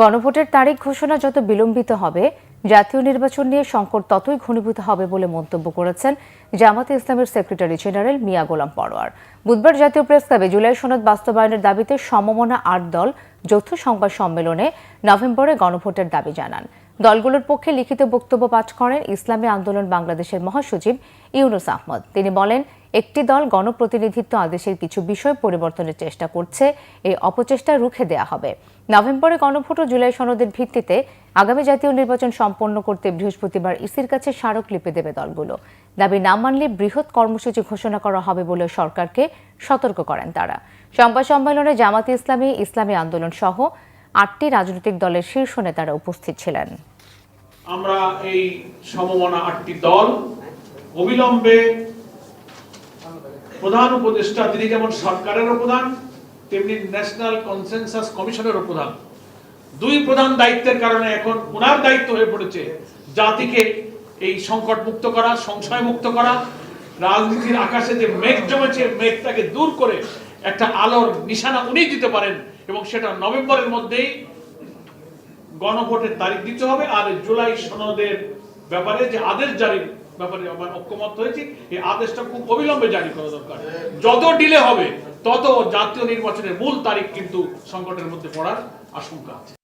গণভোটের তারিখ ঘোষণা যত বিলম্বিত হবে, জাতীয় নির্বাচন নিয়ে সংকট ততই ঘনীভূত হবে বলে মন্তব্য করেছেন জামাতে ইসলামের সেক্রেটারি জেনারেল মিয়া গোলাম পরোয়ার। বুধবার জাতীয় প্রেস ক্লাবে জুলাই সনদ বাস্তবায়নের দাবিতে সমমনা আট দল যৌথ সংবাদ সম্মেলনে নভেম্বরে গণভোটের দাবি জানান। দলগুলোর পক্ষে লিখিত বক্তব্য পাঠ করেন ইসলামী আন্দোলন বাংলাদেশের মহাসচিব ইউনুস আহমদ। তিনি বলেন, একটি দল গণপ্রতিনিধিত্ব আদেশের কিছু বিষয় পরিবর্তনের চেষ্টা করছে, এই অপচেষ্টা রুখে দেয়া হবে। নভেম্বরে গণভোট ও জুলাই সনদের ভিত্তিতে আগামী জাতীয় নির্বাচন সম্পন্ন করতে বৃহস্পতিবার ইসির কাছে স্মারকলিপি দেবে দলগুলো। দাবি না মানলে বৃহৎ কর্মসূচি ঘোষণা করা হবে বলে সরকারকে সতর্ক করেন তারা। সংবাদ সম্মেলনে জামাতে ইসলামী ইসলামী আন্দোলন সহ আটটি রাজনৈতিক দলের শীর্ষ নেতারা উপস্থিত ছিলেন। আমরা এই সমমনা আটটি দল অবিলম্বে প্রধান উপদেষ্টা, তিনি যেমন সরকারেরও প্রধান, তেমনি ন্যাশনাল কনসেনসাস কমিশনেরও প্রধান। দুই প্রধান দায়িত্বের কারণে এখন ওনার দায়িত্ব হয়ে পড়েছে জাতিকে এই সংকট মুক্ত করা সংশয় মুক্ত করা। রাজনীতির আকাশে যে মেঘ জমেছে, মেঘটাকে দূর করে একটা আলোর নিশানা উনি দিতে পারেন এবং সেটা নভেম্বরের মধ্যেই গণভোটের তারিখ দিতে হবে আর জুলাই সনদের ব্যাপারে যে আদেশ জারি ব্যাপারে আমার ঐক্যমত হয়েছি, এই আদেশটা খুব অবিলম্বে জারি করা দরকার। যত ডিলে হবে, তত জাতীয় নির্বাচনের মূল তারিখ কিন্তু সংকটের মধ্যে পড়ার আশঙ্কা আছে।